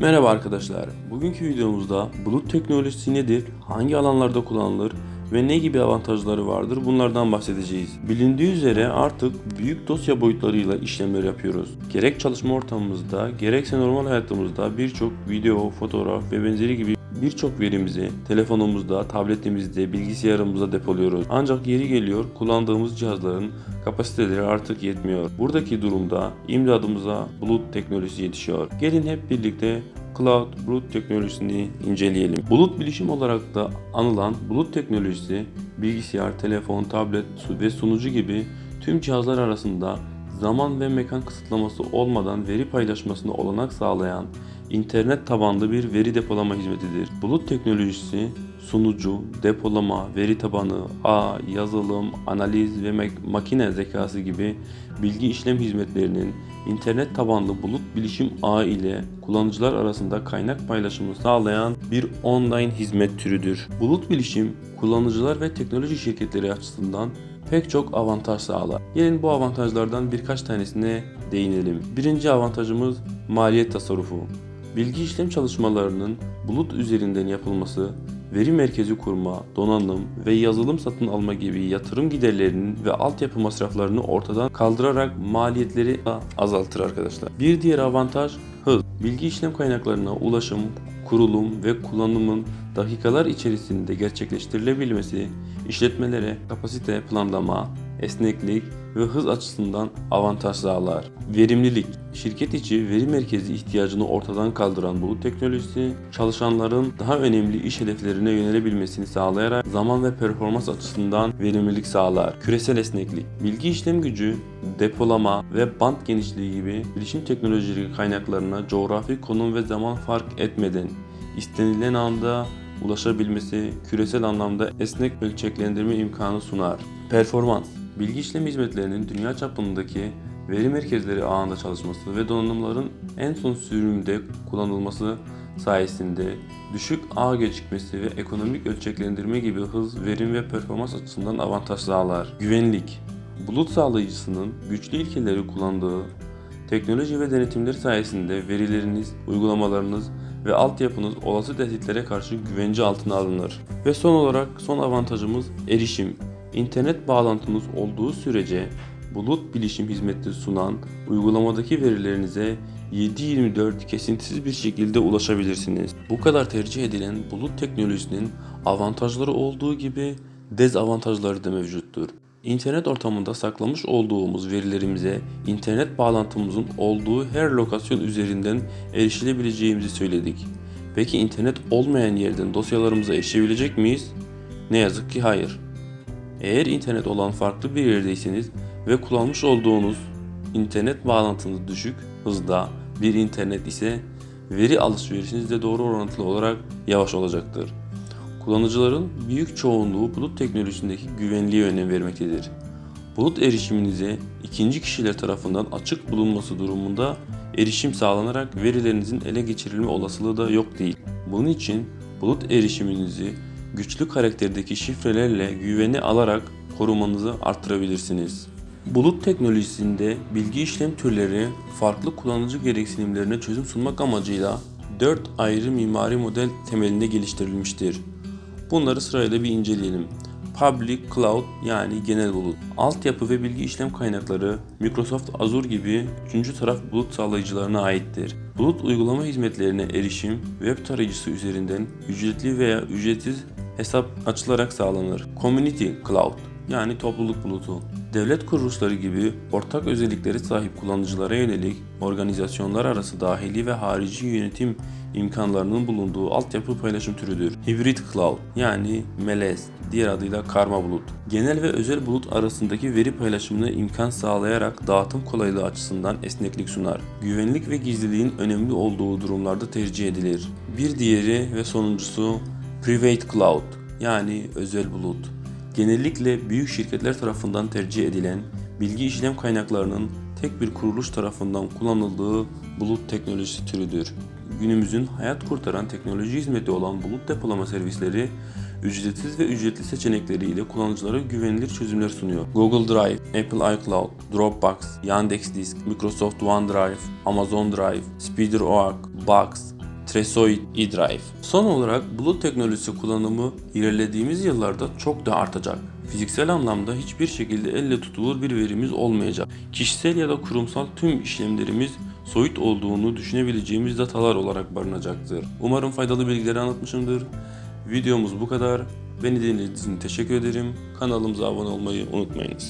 Merhaba arkadaşlar. Bugünkü videomuzda bulut teknolojisi nedir, hangi alanlarda kullanılır ve ne gibi avantajları vardır bunlardan bahsedeceğiz. Bilindiği üzere artık büyük dosya boyutlarıyla işlemler yapıyoruz. Gerek çalışma ortamımızda gerekse normal hayatımızda birçok video, fotoğraf ve benzeri gibi birçok verimizi telefonumuzda, tabletimizde, bilgisayarımızda depoluyoruz. Ancak yeri geliyor kullandığımız cihazların kapasiteleri artık yetmiyor. Buradaki durumda imdadımıza bulut teknolojisi yetişiyor. Gelin hep birlikte Cloud Bulut teknolojisini inceleyelim. Bulut bilişim olarak da anılan bulut teknolojisi bilgisayar, telefon, tablet ve sunucu gibi tüm cihazlar arasında zaman ve mekan kısıtlaması olmadan veri paylaşmasına olanak sağlayan internet tabanlı bir veri depolama hizmetidir. Bulut teknolojisi sunucu, depolama, veri tabanı, ağ, yazılım, analiz ve mak- makine zekası gibi bilgi işlem hizmetlerinin internet tabanlı bulut bilişim ağı ile kullanıcılar arasında kaynak paylaşımı sağlayan bir online hizmet türüdür. Bulut bilişim kullanıcılar ve teknoloji şirketleri açısından pek çok avantaj sağlar. Gelin bu avantajlardan birkaç tanesine değinelim. Birinci avantajımız maliyet tasarrufu. Bilgi işlem çalışmalarının bulut üzerinden yapılması, veri merkezi kurma, donanım ve yazılım satın alma gibi yatırım giderlerinin ve altyapı masraflarını ortadan kaldırarak maliyetleri azaltır arkadaşlar. Bir diğer avantaj hız. Bilgi işlem kaynaklarına ulaşım, kurulum ve kullanımın dakikalar içerisinde gerçekleştirilebilmesi, işletmelere kapasite planlama, esneklik ve hız açısından avantaj sağlar. Verimlilik Şirket içi veri merkezi ihtiyacını ortadan kaldıran bulut teknolojisi, çalışanların daha önemli iş hedeflerine yönelebilmesini sağlayarak zaman ve performans açısından verimlilik sağlar. Küresel esneklik Bilgi işlem gücü, depolama ve band genişliği gibi bilişim teknolojileri kaynaklarına coğrafi konum ve zaman fark etmeden istenilen anda ulaşabilmesi küresel anlamda esnek ölçeklendirme imkanı sunar. Performans Bilgi işlem hizmetlerinin dünya çapındaki veri merkezleri ağında çalışması ve donanımların en son sürümde kullanılması sayesinde düşük ağ gecikmesi ve ekonomik ölçeklendirme gibi hız, verim ve performans açısından avantaj sağlar. Güvenlik Bulut sağlayıcısının güçlü ilkeleri kullandığı teknoloji ve denetimler sayesinde verileriniz, uygulamalarınız ve altyapınız olası tehditlere karşı güvence altına alınır. Ve son olarak son avantajımız erişim. İnternet bağlantınız olduğu sürece bulut bilişim hizmeti sunan uygulamadaki verilerinize 7/24 kesintisiz bir şekilde ulaşabilirsiniz. Bu kadar tercih edilen bulut teknolojisinin avantajları olduğu gibi dezavantajları da mevcuttur. İnternet ortamında saklamış olduğumuz verilerimize internet bağlantımızın olduğu her lokasyon üzerinden erişilebileceğimizi söyledik. Peki internet olmayan yerden dosyalarımıza erişebilecek miyiz? Ne yazık ki hayır. Eğer internet olan farklı bir yerdeyseniz ve kullanmış olduğunuz internet bağlantınız düşük hızda bir internet ise veri alışverişiniz de doğru orantılı olarak yavaş olacaktır. Kullanıcıların büyük çoğunluğu bulut teknolojisindeki güvenliğe önem vermektedir. Bulut erişiminize ikinci kişiler tarafından açık bulunması durumunda erişim sağlanarak verilerinizin ele geçirilme olasılığı da yok değil. Bunun için bulut erişiminizi güçlü karakterdeki şifrelerle güveni alarak korumanızı artırabilirsiniz. Bulut teknolojisinde bilgi işlem türleri farklı kullanıcı gereksinimlerine çözüm sunmak amacıyla 4 ayrı mimari model temelinde geliştirilmiştir. Bunları sırayla bir inceleyelim. Public Cloud yani genel bulut. Altyapı ve bilgi işlem kaynakları Microsoft Azure gibi üçüncü taraf bulut sağlayıcılarına aittir. Bulut uygulama hizmetlerine erişim web tarayıcısı üzerinden ücretli veya ücretsiz hesap açılarak sağlanır. Community Cloud yani topluluk bulutu. Devlet kuruluşları gibi ortak özellikleri sahip kullanıcılara yönelik organizasyonlar arası dahili ve harici yönetim imkanlarının bulunduğu altyapı paylaşım türüdür. Hybrid Cloud yani melez, diğer adıyla karma bulut. Genel ve özel bulut arasındaki veri paylaşımına imkan sağlayarak dağıtım kolaylığı açısından esneklik sunar. Güvenlik ve gizliliğin önemli olduğu durumlarda tercih edilir. Bir diğeri ve sonuncusu Private Cloud yani özel bulut. Genellikle büyük şirketler tarafından tercih edilen bilgi işlem kaynaklarının tek bir kuruluş tarafından kullanıldığı bulut teknolojisi türüdür. Günümüzün hayat kurtaran teknoloji hizmeti olan bulut depolama servisleri ücretsiz ve ücretli seçenekleriyle kullanıcılara güvenilir çözümler sunuyor. Google Drive, Apple iCloud, Dropbox, Yandex Disk, Microsoft OneDrive, Amazon Drive, SpeederOak, Box, Tresoid eDrive. Son olarak bulut teknolojisi kullanımı ilerlediğimiz yıllarda çok da artacak. Fiziksel anlamda hiçbir şekilde elle tutulur bir verimiz olmayacak. Kişisel ya da kurumsal tüm işlemlerimiz soyut olduğunu düşünebileceğimiz datalar olarak barınacaktır. Umarım faydalı bilgileri anlatmışımdır. Videomuz bu kadar. Beni dinlediğiniz için teşekkür ederim. Kanalımıza abone olmayı unutmayınız.